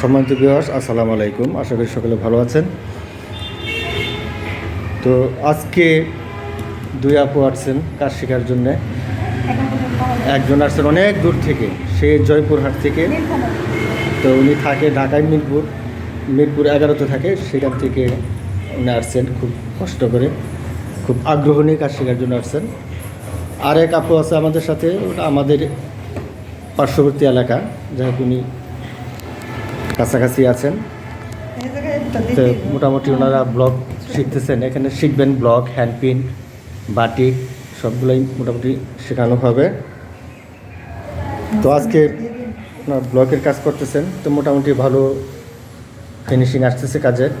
সম্মানিত বিহাস আসসালামু আলাইকুম। আশা করি সকলে ভালো আছেন। তো আজকে দুই আপু আসছেন কাজ শেখার জন্যে। একজন আসছেন অনেক দূর থেকে, সে জয়পুরহাট থেকে। তো উনি থাকে ঢাকায় মিরপুর। মিরপুর এগারোতে থাকে, সেখান থেকে উনি আসছেন খুব কষ্ট করে। খুব আগ্রহ নিয়ে কাজ শেখার জন্য আসছেন। আর এক আপু আছে আমাদের সাথে, ওটা আমাদের পার্শ্ববর্তী এলাকা। যাই উনি কাছাকাছি আছেন। তো মোটামুটি ওনারা ব্লগ শিখতেছেন। এখানে শিখবেন ব্লগ, হ্যান্ডপিন বাটিক সবগুলোই মোটামুটি শেখানো হবে। তো আজকে ব্লকের কাজ করতেছেন। তো মোটামুটি ভালো ফিনিশিং আসতেছে কাজের।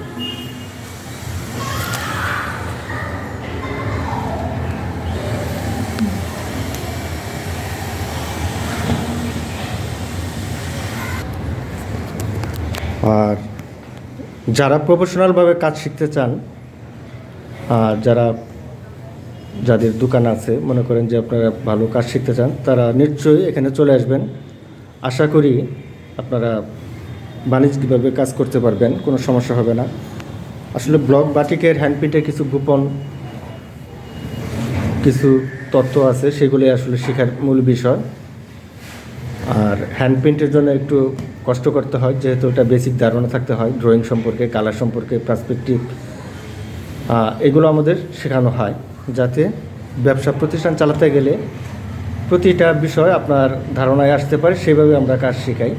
আর যারা প্রফেশনালভাবে কাজ শিখতে চান, আর যারা যাদের দোকান আছে, মনে করেন যে আপনারা ভালো কাজ শিখতে চান, তারা নিশ্চয়ই এখানে চলে আসবেন। আশা করি আপনারা বাণিজ্যিকভাবে কাজ করতে পারবেন, কোনো সমস্যা হবে না। আসলে ব্লক বাটিকের হ্যান্ডপ্রিন্টের কিছু গোপন কিছু তথ্য আছে সেগুলি আসলে শেখার মূল বিষয়। আর হ্যান্ড পেন্টের জন্য একটু কষ্ট করতে হয়, যেহেতু ওটা বেসিক ধারণা থাকতে হয় ড্রয়িং সম্পর্কে কালার সম্পর্কে পার্সপেক্টিভ এগুলো আমাদের শেখানো হয়। যাতে ব্যবসা প্রতিষ্ঠান চালাতে গেলে প্রতিটা বিষয় আপনার ধারণায় আসতে পারে, সেভাবে আমরা কাজ শেখাই।